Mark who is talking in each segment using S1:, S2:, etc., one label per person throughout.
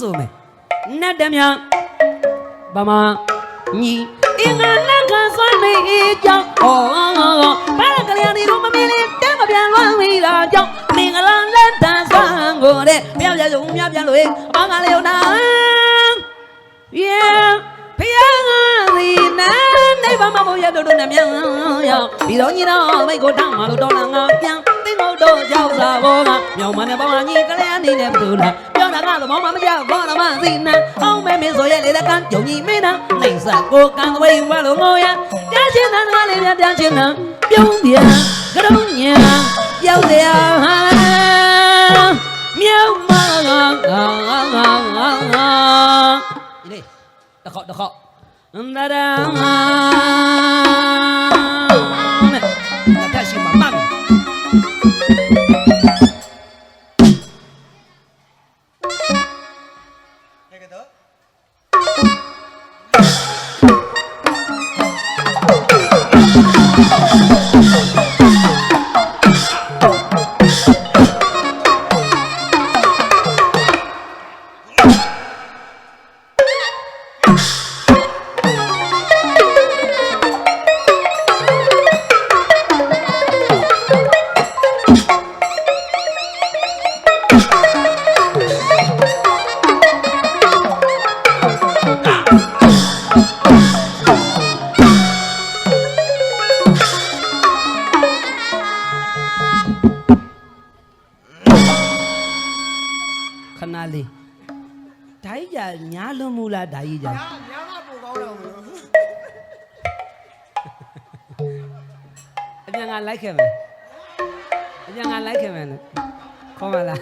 S1: ဆိုမယ်နတ်တမြဗမာညီအင်္ဂါလက်ကစွမ်းနေကြောင်းဩဘာကလေးဒီလိုမမီလေးတဲမပြန်လွမ်းမိတာကြောင့်မင်္ဂလာလက်တန်စွမ်းကိုတဲ့ဘုရားပြစုံမြပြန်လို့အပန်းကလေးတို့နာ Yeah ဖယားငါဒီနာနေပါမမို့ရတို့တို့နဲ့မြန်ရောက်ပြီးတော့ညီတော်မိတ်ကိုတောင်းမှလို့တော်လာငါပြန်တင်းမို့တော့ကြောက်စာဘောကမြောင်မနဲ့ပေါင်းညီကလေးအနေနဲ့ဘယ်လို လဲပြောတာကသမောမမကြောက်ဘောတော့မသိနာအောင်မဲမေဆိုရဲ့လေကံကြုံညီမင်းနာနှိမ့်ဆက်ကိုကံသွေးဝါလို့ငိုရပြချင်းတန်ကလေးပြပြချင်းနာပြုံးပြန်ကရုံညာရောက်စရာမြောက်မငါငါ
S2: ပြ
S1: န်ကလိုက်ခဲ့မယ်အပြန်ကလိုက်ခဲ့မယ်နော်ခေါ်မလား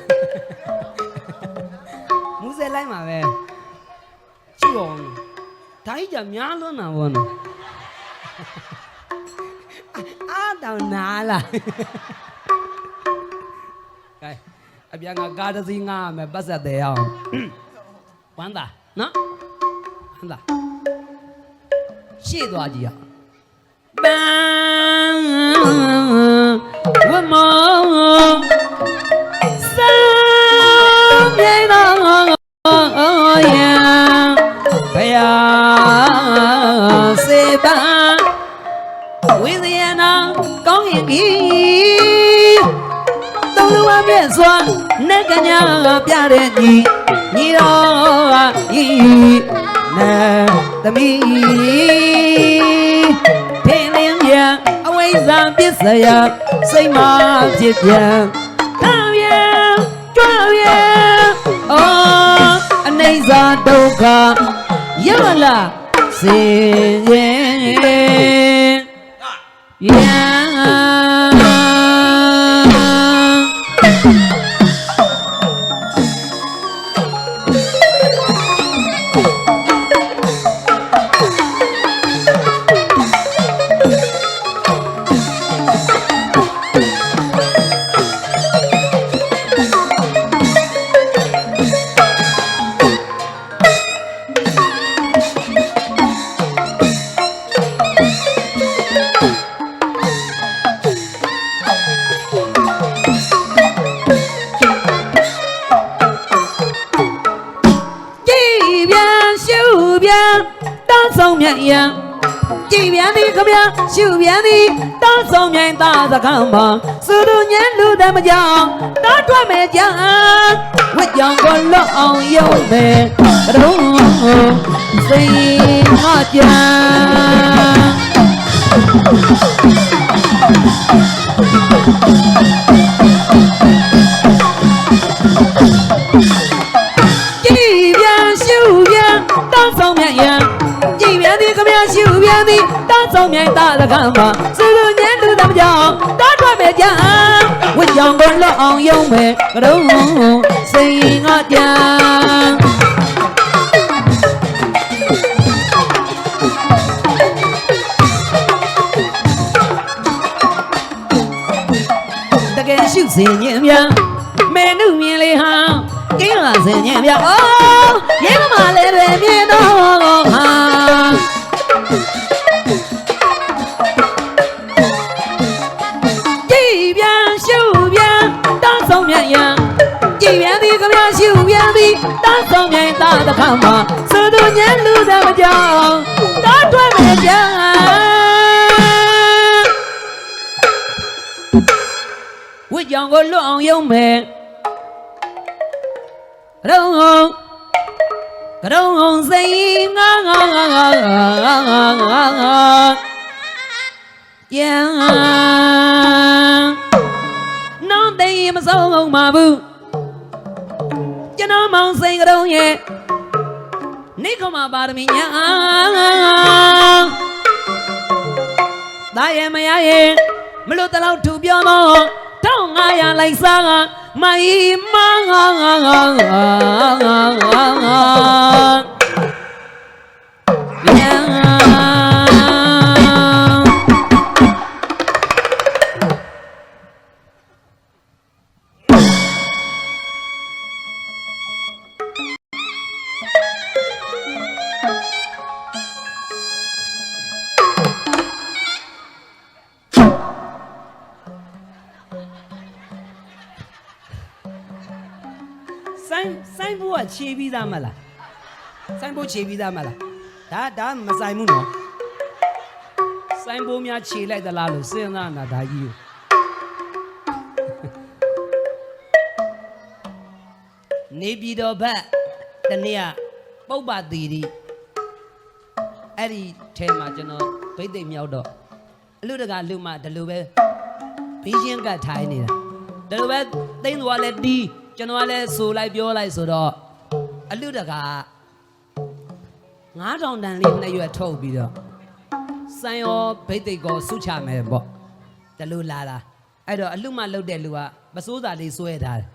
S1: မူးစဲလိုက်မှာပဲကြည့်အောင်ဓာကြီးじゃညာလွန်တာဘောနော်အာတောင်နာလားကဲအပြန်ကကားတစ်စီးငားမယ်ပတ်ဆက်တယ်အောင်ဝမ်းသာနော်ဝမ်းသာရှေ့သွားကြည့်ရအောင် မောစံပြေတော်ယံဘယစေပန်းဝိဇယနာကောင်းရင်ကြီးသုံးလူအပြည့်စွာနဲ့ကညာပြတဲ့ညီညီတော်ကဤနဲ့သမီးဖင်းလင်းပြန်အဝိ ဇ္ဇာပစ္စယစိတ်မဖြစ်ပြန်သာပြန်ကြွပြန်အော်အနေစာဒုက္ခရမလားစင်ရင် င်းဆောင်မြတ်ရန်ကြည်ပြန်သည်ခမရှုပြန်သည်တောင်းဆောင်မြိုင်သာသကံမှာစုသူညံလူတမကြောင်တောင်းထွက်မဲ့ကြံဝစ်ကြောင်ကိုလွတ်အောင်ယုံမဲ့တုံးစိတ်မကြံကြ န်သည်တောင်းဆောင်မြိုင်သာသကံမှာစုသူညံလူတမကြောင်တောင်းထွက်မဲ့ကြံဝစ်ကြောင်ကိုလွတ်အောင်ယုံမဲ့တုံးစိတ်ငါကြံတကယ်ရှုစင် င်သိမဆုံးမှာဘူးကျွန်တော်မောင်စိန်ကရုံရဲ့နိခမပါရမီညာဒါရဲ့မရရဲ့မလို့တလောက်ထူပြောတော့တောင်း900လိုက်စားကမိုင်မငါငါငါငါငါငါငါညာ ပြီးသားမလားဆိုင်ဘူးခြေပြီးသားမလားဒါဒါမဆိုင်ဘူးနော်ဆိုင်ဘူးများခြေလိုက်သလားလို့စဉ်းစားနေတာဒါကြီးကိုနေပြည်တော်ဘက်တနေ့ကပုပ္ပသီရီအဲ့ဒီထဲမှာကျွန်တော်ဗိတ်သိက်မြောက်တော့အလူတကာလူမဒီလိုပဲဘီးရင်ကတ်ထိုင်နေတာဒီလိုပဲသိန်းသွားလဲတီးကျွန်တော်ကလည်းဆိုလိုက်ပြောလိုက်ဆိုတော့ အလူတကာ9000တန်လေးနှစ်ရွက်ထုတ်ပြီးတော့စံရောဗိတ်သိက်ကောဆုချမယ်ပေါ့ဒီလိုလာတာအဲ့တော့အလူမလုတ်တဲ့လူကမစိုးစာလေးစွဲထားတယ်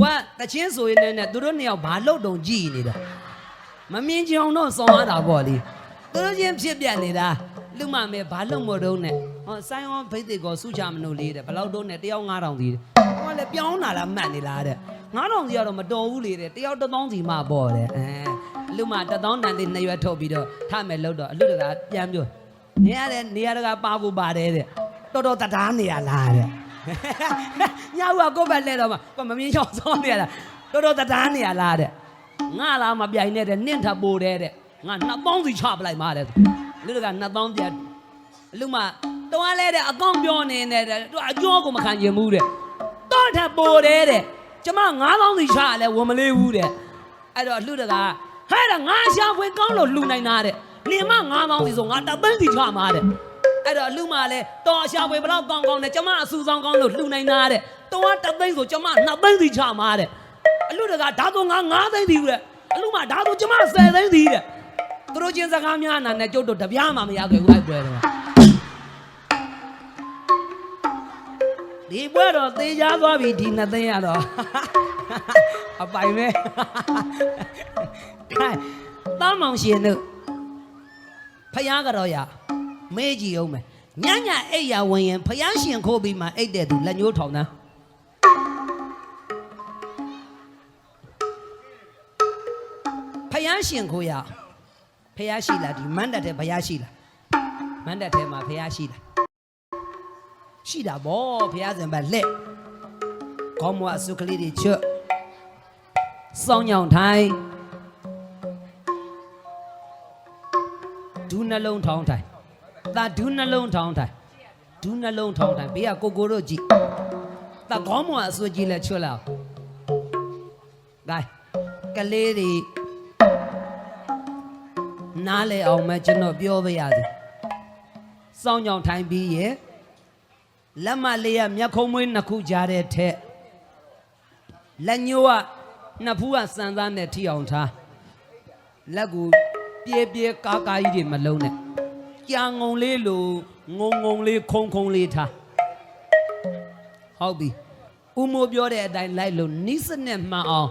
S1: ကိုကတချင်းဆိုရင်လည်းသူတို့နှစ်ယောက်ဘာလုတ်တုံကြည်နေတာမမြင်ကြအောင်တော့စောင်းရတာပေါ့လေသူတို့ချင်းဖြစ်ပြနေတာလူမမဲဘာလုံမတော့နဲ့ဟောဆိုင်ရောဘိတ်တေကောစုချမလို့လေးတဲ့ဘယ်လောက်တော့နဲ့တယောက်9000စီတဲ့ဟောလေပြောင်းလာလားမှတ်နေလားတဲ့ 9000စီကတော့မတော်ဘူးလေတဲ့တယောက်1000စီမှပေါ့တဲ့အဲလူမ1000တန်လေးနှစ်ရွက်ထုတ်ပြီးတော့ထမယ်လို့တော့အလူတကာပြန်ပြောနေရတဲ့နေရတကာပါဖို့ပါတယ်တဲ့တော်တော်တတားနေရလားတဲ့ညောက်ကကိုယ့်ဘက်လဲတော့မှကိုမမြင်ချောင်းစောင်းနေရလားတော်တော်တတားနေရလားတဲ့ငါလာမပြိုင်နဲ့တဲ့နင့်ထပ်ပိုတယ်တဲ့ငါနှစ်ပေါင်းစီချပလိုက်မှာတဲ့လူတကနှစ်ပေါင်းပြလူမတော်လဲတဲ့အကောင့်ပြောနေနေတဲ့သူအကျော်ကိုမခံကျင်ဘူးတဲ့တော့ထပ်ပိုတယ်တဲ့ ကျမ9000စီချလဲဝန်မလေးဘူးတဲ့အဲ့တော့လူတကဟဲ့ဒါငါရှာဖွေကောင်းလို့လှူနိုင်တာတဲ့နေမ9000စီဆိုငါတသိန်းစီချမှာတဲ့အဲ့တော့လူမလဲတော်ရှာဖွေဘလောက်ကောင်းကောင်းနဲ့ကျမအဆူဆောင်ကောင်းလို့လှူနိုင်တာတဲ့တော်တသိန်းဆိုကျမ2သိန်းစီချမှာတဲ့အလူတကဓာတ်ငါ9သိန်းသေးဘူးတဲ့အလူမဓာတ်ကျမ10သိန်းသေးတဲ့သူတို့ချင်းစကားများနာနဲ့ကျုပ်တို့တပြားမှမရခဲ့ဘူးအဲ့ပွဲတော့ ဒီပွဲတော့သေချာသွားပြီဒီနှစ်သိန်းရတော့အပိုင်ပဲခိုင်တောင်းမောင်ရှင်တို့ဖယားကတော့ရမေးကြည့်အောင်မယ်ညညအိပ်ရဝင်ရင်ဖယားရှင်ခိုးပြီးမှအိတ်တဲ့သူလက်ညှိုးထောင်တာဖယားရှင်ကိုရဖယားရှိလားဒီမန္တတဲ့ဖယားရှိလားမန္တတဲ့မှာဖယားရှိလား ရှိတာဗောဖယားစံပါလက်ကောင်းမွားအစုကလေးတွေချွတ်စောင်းညောင်ထိုင်ဒူးနှလုံးထောင်းထိုင်သာဒူးနှလုံးထောင်းထိုင်ဒူးနှလုံးထောင်းထိုင်ဘေးကကိုကိုတို့ကြည့်သာကောင်းမွားအစုကြီးလက်ချွတ်လာဂိုင်းကလေးတွေနားလဲအောင်မကျွန်တော်ပြောပြရစီစောင်းကြောင်ထိုင်ပြီးရဲ့ လက်မလေးရမျက်ခုံးမွေးနှစ်ခုကြားတဲ့ထက်လက်ညှိုးကနှစ်ဖူးကစံသားနဲ့ထိအောင်ထားလက်ကူပြဲပြဲကားကားကြီးတွေမလုံးနဲ့ကြာငုံလေးလိုငုံငုံလေးခုံခုံလေးထားဟုတ်ပြီဦးမိုးပြောတဲ့အတိုင်းလိုက်လို့နိစနဲ့မှန်အောင်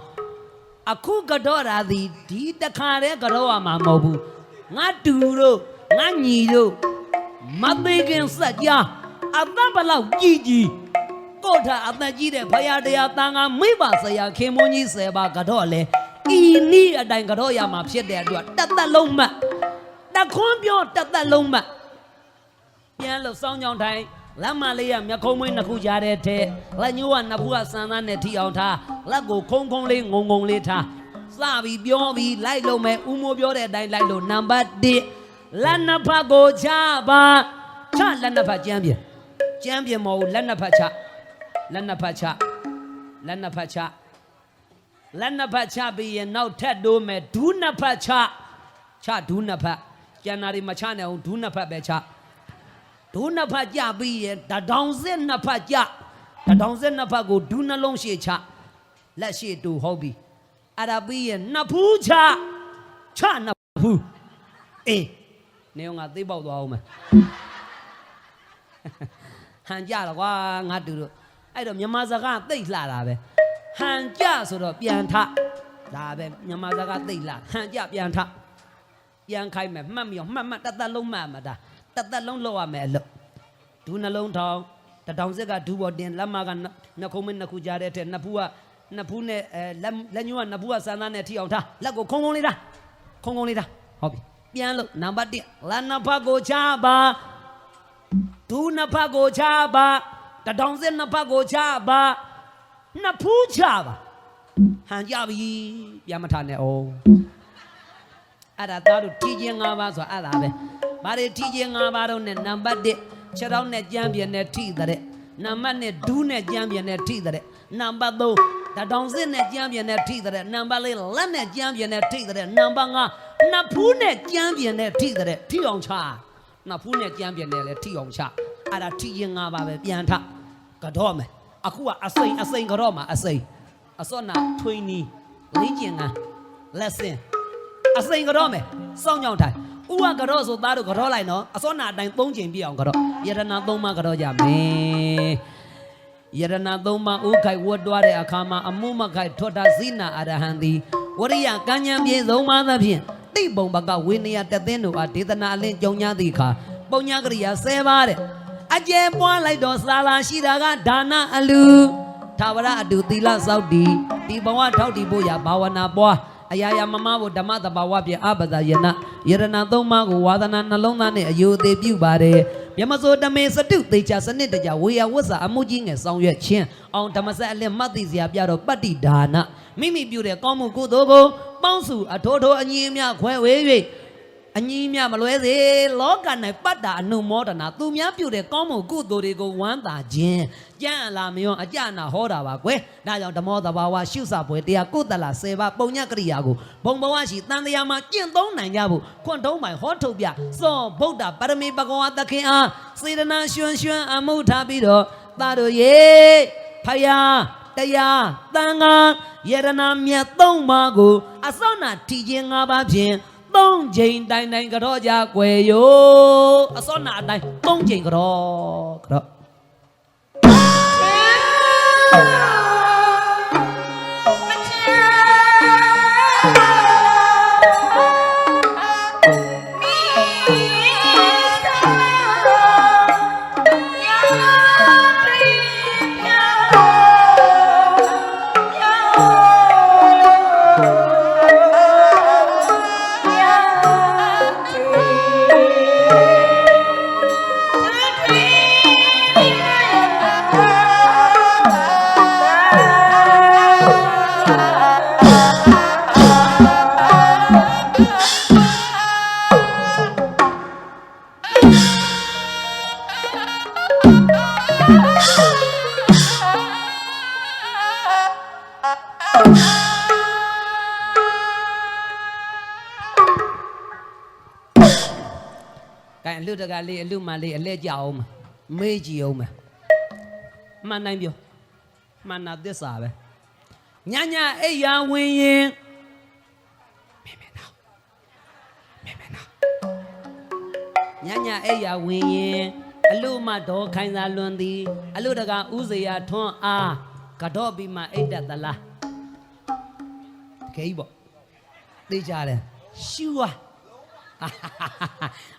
S1: အခုကတော့ရာသည်ဒီတခါတည်းကတော့ရမှာမဟုတ်ဘူးငါတူတို့ငါညီတို့မသေးခင်စက်ကြ အသက်ဘလောက်ကြည်ကြည်ကို့ထအသက်ကြီးတဲ့ဖရာတရားတန်ခါမိဘဆရာခင်မွန်းကြီးဆယ်ပါကတော့လေဤနီးအတိုင်းကတော့ရမှာဖြစ်တဲ့အတွက်တသက်လုံးမှတ်တခွန်းပြောတသက်လုံးမှတ်ပြန်လို့စောင်းကြောင်ထိုင်လက်မလေးရမျက်ခုံးမွေးနှစ်ခုကြားတဲ့ထဲလက်ညှိုးကနှစ်ဖူးကစမ်းသားနဲ့ထိအောင်ထားလက်ကိုခုံခုံလေးငုံငုံလေးထားစပြီးပြောပြီးလိုက်လို့မယ်ဦးမိုးပြောတဲ့အတိုင်းလိုက်လို့နံပါတ်1လက်နှစ်ဖက်ကိုချပါချလက်နှစ်ဖက်ကျမ်းပြင် ကျမ်းပြင်မဟုတ်ဘူးလက်နှစ်ဖက်ချလက်နှစ်ဖက်ချလက်နှစ်ဖက်ချလက်နှစ်ဖက်ချပြီးရင်နောက်ထပ်တိုးမယ်ဒူးနှစ်ဖက်ချချဒူးနှစ်ဖက်ကျန်တာတွေမချနဲ့အောင်ဒူးနှစ်ဖက်ပဲချဒူးနှစ်ဖက်ကြပြီးရင်တဒေါင်စစ်နှစ်ဖက်ကြတဒေါင်စစ်နှစ်ဖက်ကိုဒူးနှလုံးရှေ့ချလက်ရှေ့တူဟုတ်ပြီအဲ့ဒါပြီးရင်နှစ်ဖူးချချနှစ်ဖူးအေးနေအောင်ငါသိပေါက်သွားအောင်မယ် ဟန်ကြတော့ကွာငါတူတို့အဲ့တော့မြန်မာစကားသိပ်လှတာပဲဟန်ကြဆိုတော့ပြန်ထဒါပဲမြန်မာစကားသိပ်လှဟန်ကြပြန်ထပြန်ခိုင်းမယ်မှတ်မရောမှတ်မှတ်တစ်သက်လုံးမှတ်မှာဒါတစ်သက်လုံးလောက်ရမယ်အလုပ်ဒူးနှလုံးထောင်တထောင်စစ်ကဒူးပေါ်တင်လက်မကနှစ်နှစ်ခုမင်းနှစ်ခုကြားတဲ့ထဲနှစ်ဖူးကနှစ်ဖူးနဲ့အဲလက်လက်ညှိုးကနှစ်ဖူးကစမ်းသားနဲ့ထိအောင်ထားလက်ကိုခုံခုံလေးထားခုံခုံလေးထားဟုတ်ပြီပြန်လို့နံပါတ်1လက်နှစ်ဖက်ကိုချပါ ဒူးနှစ်ဖက်ကိုချပါတထောင်စစ်နှစ်ဖက်ကိုချပါနှစ်ဖူးချပါဟန်ကြပြီပြန်မထားနဲ့အောင်အဲ့ဒါသားတို့ထီချင်း၅ပါးဆိုအဲ့ဒါပဲဘာတွေထီချင်း၅ပါးတော့ ਨੇ နံပါတ်1ခြေထောက်နဲ့ကြမ်းပြန်နဲ့ထိတဲ့နံပါတ်2ဒူးနဲ့ကြမ်းပြန်နဲ့ထိတဲ့နံပါတ်3တထောင်စစ်နဲ့ကြမ်းပြန်နဲ့ထိတဲ့နံပါတ်4လက်နဲ့ကြမ်းပြန်နဲ့ထိတဲ့နံပါတ်5နှစ်ဖူးနဲ့ကြမ်းပြန်နဲ့ထိတဲ့ထိအောင်ချ နှစ်ဖူးနဲ့ကြမ်းပြန်တယ်လေထိအောင်ချအဲ့ဒါထိရင်ငါပါပဲပြန်ထကတော့မယ်အခုကအစိမ့်အစိမ့်ကတော့မှာအစိမ့်အစောနာထွင်းနီလေးကျင်ကလက်စင်အစိမ့်ကတော့မယ်စောင်းကြောင်ထိုင်ဥကကတော့ဆိုသားတို့ကတော့လိုက်နော်အစောနာအတိုင်းသုံးချိန်ပြအောင်ကတော့ယရနာသုံးပါကတော့ကြမယ်ယရနာသုံးပါဥခိုက်ဝတ်တွားတဲ့အခါမှာအမှုမခိုက်ထွတ်တာဇိနာအရဟံသည်ဝရိယကံဉဏ်ပြေဆုံးပါသဖြင့် တိပုံဘကဝိနည်းတသင်းတို့အားဒေသနာအလင်းကြုံညာသည့်အခါပုံညာကရိယာ၁၀ပါးတဲ့အကျယ်ပွားလိုက်တော့စာလာရှိတာကဒါနအလူသာဝရအတူသီလစောက်တည်ဒီဘဝထောက်တည်ဖို့ရဘာဝနာပွားအရာရာမမဖို့ဓမ္မတဘာဝပြအပဒယနာယရဏသုံးပါးကိုဝါသနာနှလုံးသားနဲ့အယုအသေးပြုပါတယ်မြမစိုးတမေစတုသေချာစနစ်တကြဝေယဝတ်စာအမှုကြီးငယ်ဆောင်ရွက်ခြင်းအောင်ဓမ္မဆက်အလင်းမှတ်သိစရာပြတော့ပတ္တိဒါနမိမိပြုတဲ့ကောင်းမှုကုသိုလ်ကို ပေါင်းစုအထိုးထိုးအညီအမျှခွဲဝေ၍အညီအမျှမလွဲစေလောက၌ပတ္တာအနုမောဒနာသူများပြုတဲ့ကောင်းမှုကုသိုလ်တွေကိုဝမ်းသာခြင်းကြံ့အလာမယောအကြနာဟောတာပါကွယ်ဒါကြောင့်ဓမ္မောတဘာဝရှုစပွဲတရားကုသလစေပါပုံညကရိယာကိုဘုံဘဝရှိတန်တရားမှာကျင့်သုံးနိုင်ကြဖို့ခွန်ထုံးပိုင်ဟောထုတ်ပြစောဗုဒ္ဓပါရမီဘဂဝါသခင်အားစေတနာရွှွန်းရွှွန်းအမှုထားပြီးတော့သားတို့ရေဖယား တရားတန်ခါယရနာမြတ်သုံးပါးကိုအစောနာထီခြင်း၅ပါးဖြင့်သုံးချိန်တိုင်တိုင်ကြောကြွယ်ယောအစောနာအတိုင်းသုံးချိန်ကြောကြော တကလေးအလူမလေးအလဲကြအောင်မမေးကြည့်အောင်မမှန်တိုင်းပြောမှန်တာသစ္စာပဲညညအိယာဝင်ရင်မေမေနာမေမေနာညညအိယာဝင်ရင်အလူမတော်ခိုင်းစားလွန်သည်အလူတကဥစရာထွန်းအားကတော့ပြီးမှအိတ်တက်သလားတကယ်ကြီးပေါ့သိကြတယ်ရှူอ่ะ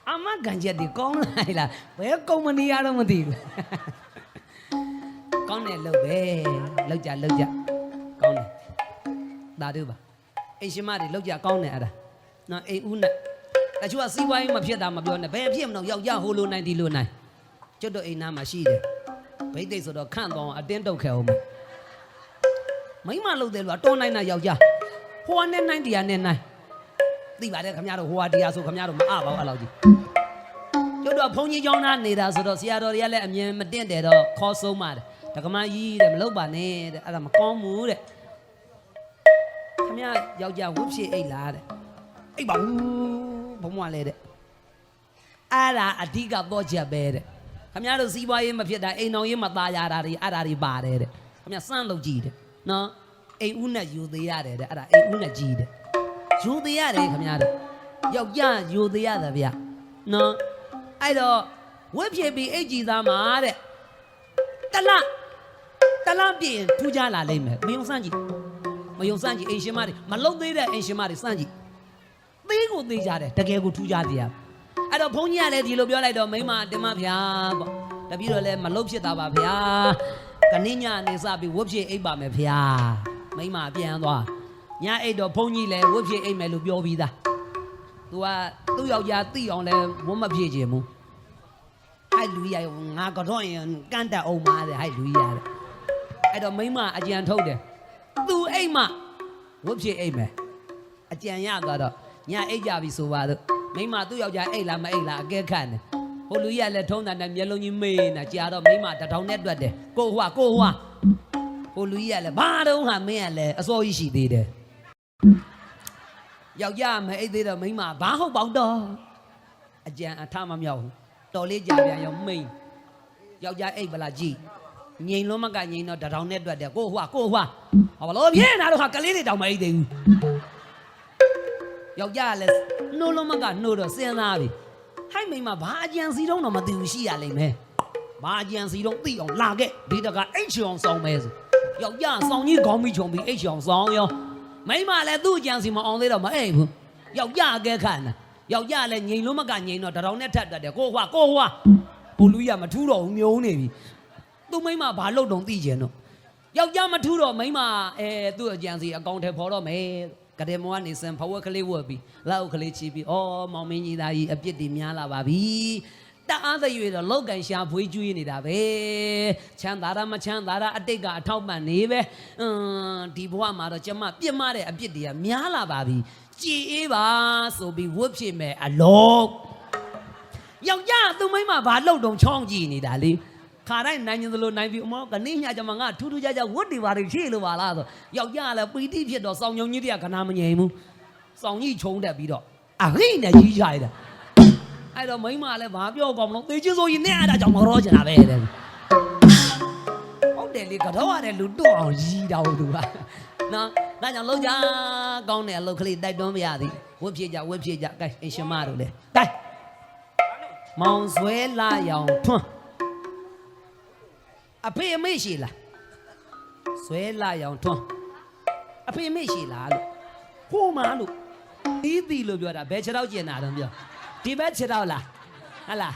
S1: အမကန်ချက်ဒီကောင်းလိုက်လားဘယ်ကုမ္ပဏီရတော့မသိဘူးကောင်းတယ်လို့ပဲလောက်ကြလောက်ကြကောင်းတယ်ဒါတို့ပါအိမ်ရှင်မတွေလောက်ကြကောင်းတယ်အဲ့ဒါနော်အိမ်ဦးနဲ့တချို့ကစီးပွားရေးမဖြစ်တာမပြောနဲ့ဘယ်ဖြစ်မလို့ယောက်ျားဟိုလိုနိုင်ဒီလိုနိုင်ကျွတ်တို့အိမ်သားမှာရှိတယ်ဘိတ်သိက်ဆိုတော့ခန့်တော့အတင်းတုတ်ခဲအောင်မမိမလုတ်တယ်လို့တော်နိုင်တာယောက်ျားဟဟိုကနဲ့နိုင်တရားနဲ့နိုင် သိပါတယ်ခင်ဗျားတို့ဟိုကတရားဆိုခင်ဗျားတို့မအပါဘူးအဲ့လောက်ကြီးကျွတ်တော့ဘုန်းကြီးကျောင်းသားနေတာဆိုတော့ဆရာတော်တွေကလည်းအမြင်မတင်တယ်တော့ခေါ်ဆုံးပါတယ်ဒကမကြီးတဲ့မလုပ်ပါနဲ့တဲ့အဲ့ဒါမကောင်းဘူးတဲ့ခင်ဗျားယောက်ျားဝှဖြစ်အိတ်လားတဲ့အိတ်ပါဘူးဘုံမလဲတဲ့အဲ့ဒါအဓိကတော့ချက်ပဲတဲ့ခင်ဗျားတို့စီးပွားရေးမဖြစ်တာအိမ်တော်ရေးမသားရတာတွေအဲ့ဒါတွေပါတယ်တဲ့ခင်ဗျားစမ်းလုပ်ကြည့်တဲ့နော်အိမ်ဦးနဲ့ယူသေးရတယ်တဲ့အဲ့ဒါအိမ်ဦးနဲ့ကြီးတဲ့ယူ သေးရတယ်ခင်ဗျားတို့ယောက်ျားယူသေးရတယ်ဗျနော်အဲ့တော့ဝက်ဖြစ်ပြီးအိတ်ကြည်သားမှာတဲ့တလတလပြင်းထူးကြလာလိမ့်မယ်မယုံစမ်းကြည့်မယုံစမ်းကြည့်အိမ်ရှင်မတွေမလုံသေးတဲ့အိမ်ရှင်မတွေစမ်းကြည့်သေးကိုသေးကြတယ်တကယ်ကိုထူးကြတရားအဲ့တော့ဘုန်းကြီးကလည်းဒီလိုပြောလိုက်တော့မိမတင်မဗျာပေါ့တပည့်တော်လည်းမလုံဖြစ်တာပါဗျာကနင်းညနေစပြီးဝက်ဖြစ်အိတ်ပါမယ်ဗျာမိမပြန်သွား ညအိတ်တော့ဘုန်းကြီးလည်းဝတ်ဖြစ်အိတ်မယ်လို့ပြောပြီးသား။ तू ကသူ့ယောက်ျားသိအောင်လည်းဝတ်မဖြစ်ခြင်းဘူး။ဟိုက်လူကြီးရငါကတော့ရင်ကန့်တက်အောင်ပါတဲ့ဟိုက်လူကြီးရတယ်။အဲ့တော့မိမအကြံထုတ်တယ်။ तू အိတ်မဝတ်ဖြစ်အိတ်မယ်။အကြံရသွားတော့ညအိတ်ကြပြီဆိုပါတော့မိမသူ့ယောက်ျားအိတ်လားမအိတ်လားအကဲခတ်တယ်။ဟိုလူကြီးကလည်းထုံးတာနဲ့မျက်လုံးကြီးမေးနေတာကြာတော့မိမတထောင်နဲ့တွက်တယ်။ကိုဟွာကိုဟွာဟိုလူကြီးကလည်းဘာတုံးဟာမင်းကလည်းအစောကြီးရှိသေးတယ်။ ယောက်ျားမအိတ်သေးတော့မိန်းမဘာဟုတ်ပေါက်တော့အကြံအထမမြောက်ဘူးတော်လေးကြာပြန်ရောမိန်ယောက်ျားအိတ်ပလာကြည့်ငိန်လုံးမကငိန်တော့တထောင်နဲ့တွက်တယ်ကိုဟွာကိုဟွာဟောဘလို့ပြင်းလာတော့ဟာကလေးတွေတောင်မအိတ်သေးဘူးယောက်ျားကလည်းနှိုးလုံးမကနှိုးတော့စဉ်းစားပြီဟိုက်မိန်းမဘာအကြံစီတော့တော့မသိဘူးရှိရလိမ့်မယ်ဘာအကြံစီတော့သိအောင်လာခဲ့ဒီတကအိတ်ချောင်ဆောင်မဲဆိုယောက်ျားဆောင်ကြီးခေါင်းမိချုံပြီးအိတ်ချောင်ဆောင်ရော မိမလည်းသူ့အကြံစီမအောင်သေးတော့မအိပ်ဘူးယောက်ျားအကဲခန့်တာယောက်ျားလည်းငိန်လုံးမကငိန်တော့တရောင်နဲ့ထပ်တတ်တယ်ကိုဟွာကိုဟွာဘိုလ်လူကြီးကမထူးတော့ဘူးမြုံနေပြီသူ့မိမဘာလို့တုံသိကျင်တော့ယောက်ျားမထူးတော့မိမအဲသူ့အကြံစီအကောင့်ထဲပေါ်တော့မယ်ကတဲ့မောကနေစံဖဝက်ကလေးဝတ်ပြီးလောက်ကလေးချီပြီးဩမောင်မင်းကြီးသားကြီးအပြစ်တွေများလာပါပြီ တအားသရွေတော့လောက်ကန်ရှာဖွေးကျွေးနေတာပဲချမ်းသာတာမချမ်းသာတာအတိတ်ကအထောက်ပံ့နေပဲအင်းဒီဘဝမှာတော့ကျမပြစ်မှားတဲ့အပြစ်တွေကများလာပါပြီကြည်အေးပါဆိုပြီးဝတ်ဖြစ်မယ်အလုံးယောက်ျားသူမိန်းမဘာလှုပ်တုံချောင်းကြည့်နေတာလေခါတိုင်းနိုင်ရင်သလိုနိုင်ပြီအမောကနေညကြမှာငါထူးထူးခြားခြားဝတ်တွေပါတွေဖြည့်လို့ပါလားဆိုယောက်ျားလည်းပီတိဖြစ်တော့စောင်းညုံကြီးတွေကခဏမငြိမ်ဘူးစောင်းကြီးခြုံတက်ပြီးတော့အဟိနဲ့ကြီးချရတာ အဲ့တော့မိန်းမလည်းဘာပြောကောင်းမလို့သေချင်ဆိုရင်နဲ့အဲ့ဒါကြောင့်မရောချင်တာပဲတဲ့ဟုတ်တယ်လေကတော့ရတယ်လူတွတ်အောင်ရီးတာဟုတ်သူကနော်ဒါကြောင့်လုံးကြကောင်းတဲ့အလုပ်ကလေးတိုက်တွန်းမရသည်ဝတ်ဖြစ်ကြဝတ်ဖြစ်ကြကဲအင်ရှင်မတို့လေကဲမောင်ဆွဲလာရောင်ထွန်းအဖေအမေရှိလားဆွဲလာရောင်ထွန်းအဖေအမေရှိလားလို့ဟိုးမလို့တီးတီလို့ပြောတာဘယ်ခြေတော့ကျင်တာတော့ပြော ဒီဘက်ခြေတော့လားဟလား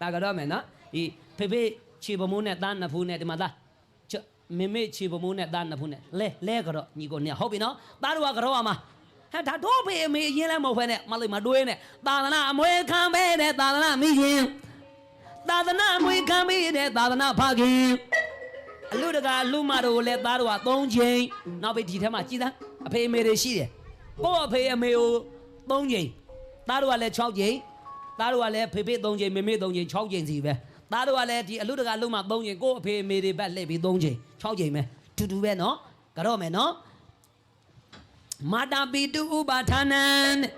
S1: ဒါဒါကတော့မယ်နော်ဒီဖေဖေခြေပမိုးနဲ့သားနှစ်ဖူးနဲ့ဒီမှာသားမမေခြေပမိုးနဲ့သားနှစ်ဖူးနဲ့လဲလဲကတော့ညီကိုနဲ့ဟုတ်ပြီနော်သားတို့ကကတော့အမဟဲ့ဒါတော့ဖေအမေအရင်လဲမဟုတ်ဖဲနဲ့မလေးမတွေးနဲ့သာသနာအမွေခံပဲတဲ့သာသနာမိခင်သာသနာအမွေခံပြီတဲ့သာသနာဖခင် အလူတကာလူမတို့ကိုလည်းသားတို့က၃ချိန်နောက်ပြီးဒီထဲမှာကြည်သားအဖေအမေတွေရှိတယ်ကိုယ့်အဖေအမေကို၃ချိန်သားတို့ကလည်း6ချိန်သားတို့ကလည်းဖေဖေ၃ချိန်မေမေ၃ချိန်6ချိန်စီပဲသားတို့ကလည်းဒီအလူတကာလူမ၃ချိန်ကိုယ့်အဖေအမေတွေဘက်လှည့်ပြီး၃ချိန်6ချိန်ပဲတူတူပဲနော်ကတော့မယ်နော်မာတာပီတုဥပါဌာနံတဲ့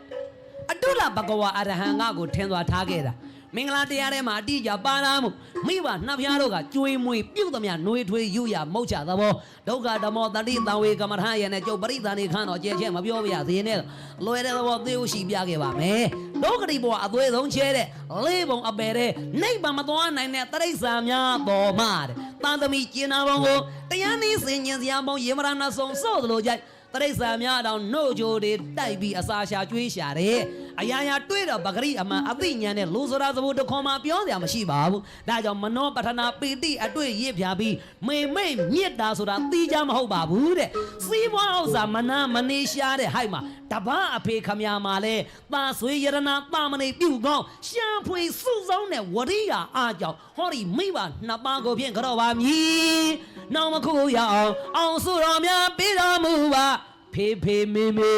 S1: အတုလဘဂဝါအရဟံငါကိုထင်းသွားထားခဲ့တာ မင်္ဂလာတရားထဲမှာအတိအကျပါလာမှုမိဘနှစ်ဖျားတို့ကကြွေးမွေပြုတ်သမျှနှွေးထွေးယူရမုတ်ချသဘောဒုက္ခဓမ္မောတတိတံဝေကမ္မထာယနဲ့ကျုပ်ပရိသန္နေခန်းတော်ကျဲချက်မပြောပြရသေးနဲ့လွယ်တဲ့သဘောသေဥရှိပြခဲ့ပါမယ်ဒုက္ခတိဘောအသွေးဆုံးချဲတဲ့လေးပုံအပယ်တဲ့နိဗ္ဗာန်မသွားနိုင်တဲ့တရိစ္ဆာန်များတော်မှာတဲ့တန်သမီကျင်နာဘုံကိုတရားနည်းစင်ញင်စရာဘုံယေမရဏဆုံစို့သလိုကြိုက်တရိစ္ဆာန်များတောင်နှုတ်ကြိုတွေတိုက်ပြီးအစာရှာကျွေးရှာတယ်
S3: အရာရာတွေ့တော့ပဂရိအမှန်အသိဉာဏ်နဲ့လူစရာသဘောတစ်ခွန်မှပြောစရာမရှိပါဘူးဒါကြောင့်မနောပထနာပီတိအတွေ့ရစ်ဖြာပြီးမေမိတ်မြစ်တာဆိုတာသိကြမဟုတ်ပါဘူးတဲ့စီးပွားဥစ္စာမနာမနေရှားတဲ့ဟိုက်မှာတပားအဖေခမယာမှာလဲတာဆွေရတနာတာမဏိပြုကောင်းရှားဖွေစုဆောင်းတဲ့ဝရိယာအားကြောင့်ဟောဒီမိဘနှစ်ပါးကိုဖြင့်ကြောပါမည်နောင်မခုရအောင်အောင်စုတော်များပေးတော်မူပါ ဖေဖေမေမေ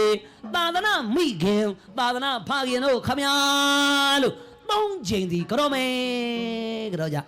S3: သာသနာမိခင်သာသနာဖခင်တို့ခမညာလို့သုံးချိန်ဒီကြောမယ်ကြောကြလက်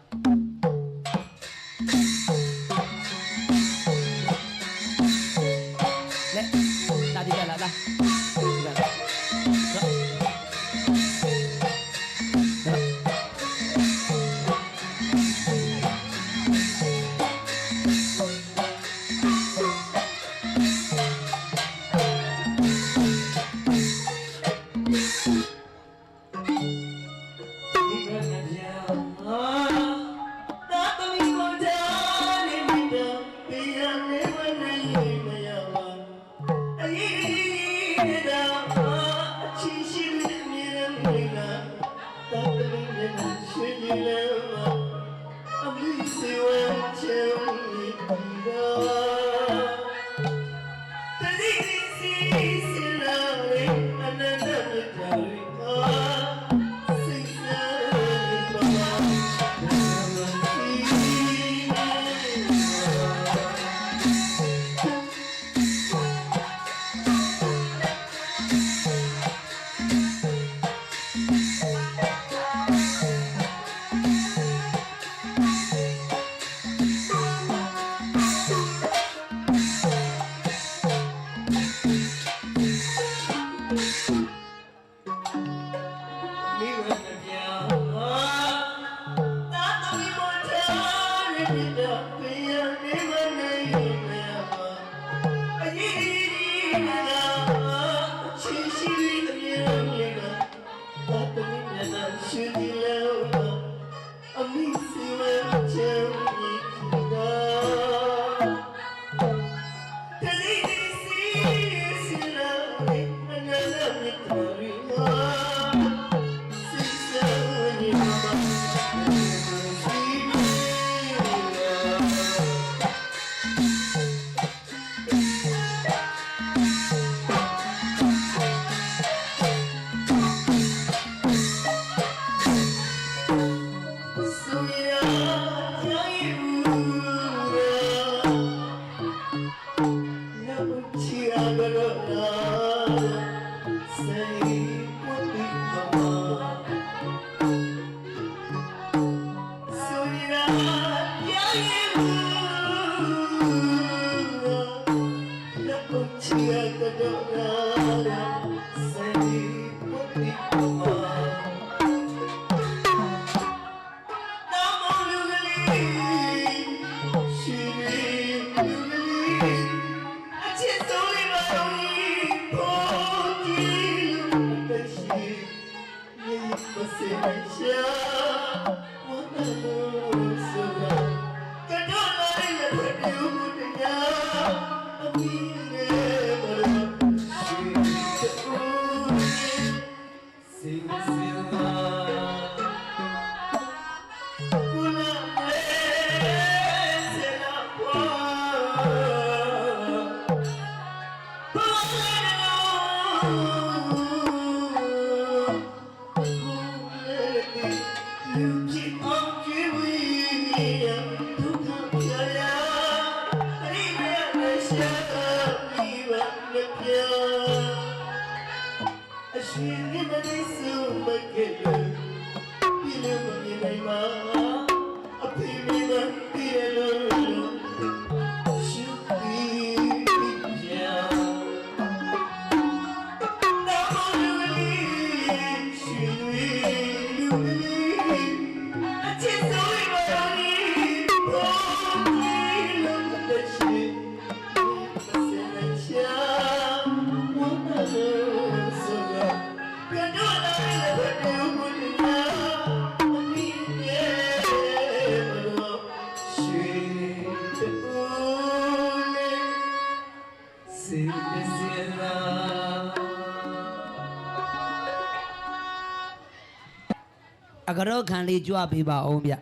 S3: အကရောခံလေး
S1: ကြွပေးပါအောင်ဗျ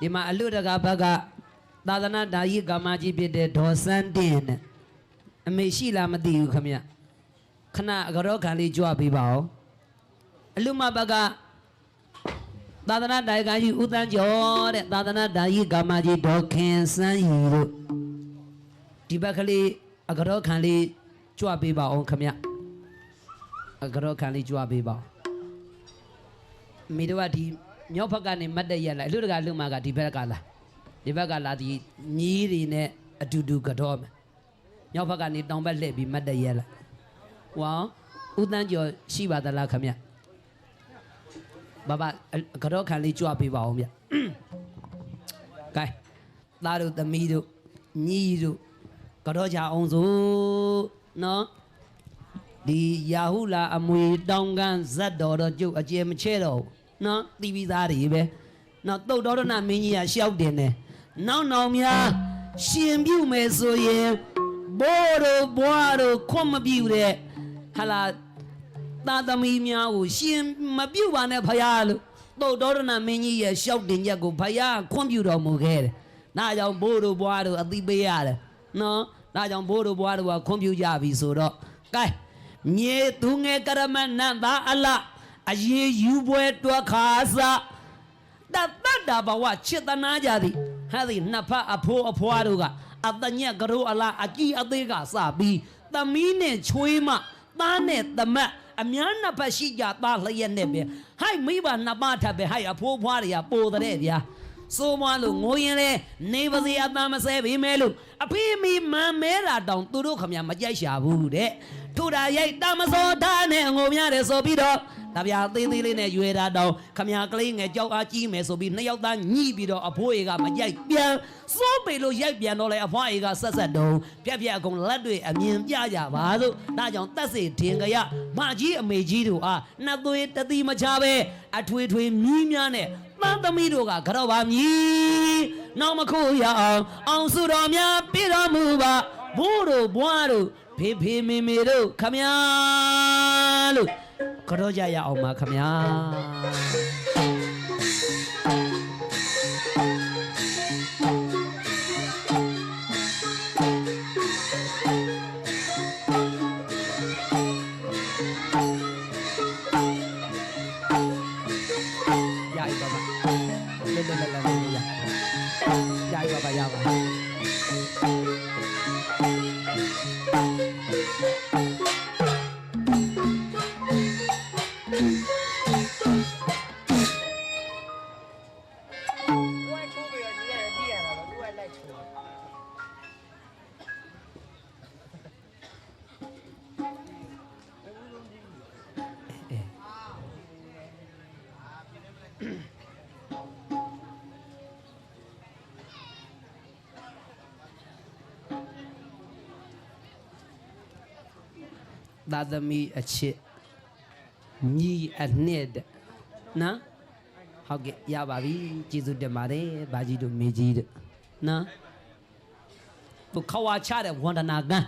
S1: ဒီမှာအလွတ်တကာဘက်ကသာသနာဓာယိကာမကြီးဖြစ်တဲ့ဒေါ်စန်းတင်နဲ့အမေရှိလားမသိဘူးခမရခဏအကရောခံလေးကြွပေးပါအောင်အလွတ်မဘက်ကသာသနာဓာယိကာကြီးဦးတန်းကျော်တဲ့သာသနာဓာယိကာမကြီးဒေါ်ခင်စန်းရီတို့ဒီဘက်ကလေးအကရောခံလေးကြွပေးပါအောင်ခမရအကရောခံလေးကြွပေးပါအောင် မိတို့ကဒီမြောက်ဘက်ကနေမတ်တက်ရက်လိုက်လူတကာလူမကဒီဘက်ကလာဒီဘက်ကလာဒီညီးတွေနဲ့အတူတူကတော့မယ်မြောက်ဘက်ကနေတောင်ဘက်လှည့်ပြီးမတ်တက်ရက်လိုက်ဝေါဦးတန်းကျော်ရှိပါသလားခမဘဘကတော့ခံလေးကြွပေးပါအောင်ဗျကဲသားတို့သမီးတို့ညီးတို့ကတော့ကြအောင်စို့နော် ဒီယာဟုလာအမွေတောင်းကန်းဇတ်တော်တော့ကျုပ်အကျယ်မချဲတော့ဘူးနော်တီးပြီးသားတွေပဲနော်တုတ်တော်ရဏမင်းကြီးကရှောက်တင်တယ်နောက်နောက်များရှင်ပြုမယ်ဆိုရင်ဘိုးတို့ဘွားတို့ခွန်မပြုတဲ့ဟာလာသာသမီများကိုရှင်မပြုတ်ပါနဲ့ဖယားလို့တုတ်တော်ရဏမင်းကြီးရဲ့ရှောက်တင်ချက်ကိုဖယားခွန်ပြုတော်မူခဲ့တယ်ဒါကြောင့်ဘိုးတို့ဘွားတို့အသိပေးရတယ်နော်ဒါကြောင့်ဘိုးတို့ဘွားတို့ကခွန်ပြုကြပြီဆိုတော့ကဲ မြေသူငယ်ကရမနန္တာအလအရေးယူပွဲတွက်ခါစားတတ်တတ်တာဘဝချစ်တနာကြသည်ဟာဒီနှစ်ဖက်အဖိုးအဖွားတို့ကအတညက်ကရိုးအလားအကြီးအသေးကစပြီးသမီးနဲ့ချွေးမသားနဲ့သမက်အများနှစ်ဖက်ရှိကြသားလျက်နဲ့ပဲဟိုက်မိဘနှစ်ပါးထပ်ပဲဟိုက်အဖိုးဖွားတွေကပိုတဲ့ဗျာစိုးမလို့ငိုရင်လေနေပါစေအသားမဆဲပေမဲ့လို့အဖေးမီမန်မဲတာတောင်သူတို့ခမမကြိုက်ရှာဘူးတဲ့ ထိုတာရိုက်တာမစောထားနဲ့ငိုများတယ်ဆိုပြီးတော့တပြားသေးသေးလေးနဲ့ရွေတာတောင်ခမကလေးငယ်ကြောက်အားကြီးမယ်ဆိုပြီးနှစ်ယောက်သားညှိပြီးတော့အဖိုးအေကမရိုက်ပြန်စိုးပေလို့ရိုက်ပြန်တော့လေအဖွားအေကဆက်ဆက်တုံးပြက်ပြက်အကုန်လက်တွေအမြင်ပြကြပါစို့ဒါကြောင့်တက်စေထင်ကြရမကြီးအမေကြီးတို့အားနှစ်သွေးတတိမချပဲအထွေထွေမြီးများနဲ့တန်းသမီးတို့ကကြောက်ပါမြည်နောက်မခုရအောင်အောင်စုတော်များပြတော်မူပါဘိုးတို့ဘွားတို့ ဖေဖေမေမေတို့ခမညာလို့ကြောကြရအောင်ပါခမညာရ သာသမီအချစ်ညီအနှစ်တဲ့နော်ဟုတ်ကဲ့ရပါပြီကျေးဇူးတင်ပါတယ်ဘာကြီးတို့မေကြီးတို့နော်ဘုခဝါချတဲ့ဝန္ဒနာကံ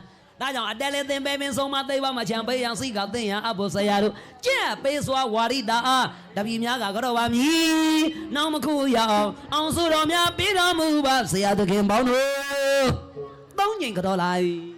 S1: ဒါကြောင့်အတက်လေးသင်ပဲမင်းဆုံးမသိပါမချံပေးရန်စိတ်ကသိရန်အဘုဆရာတို့ကြက်ပေးစွာဝါရိတာအားတပည့်များကကြောပါမည်နောက်မခုရအောင်အောင်စုတော်များပေးတော်မူပါဆရာသခင်ပေါင်းတို့သုံးချိန်ကြောလိုက်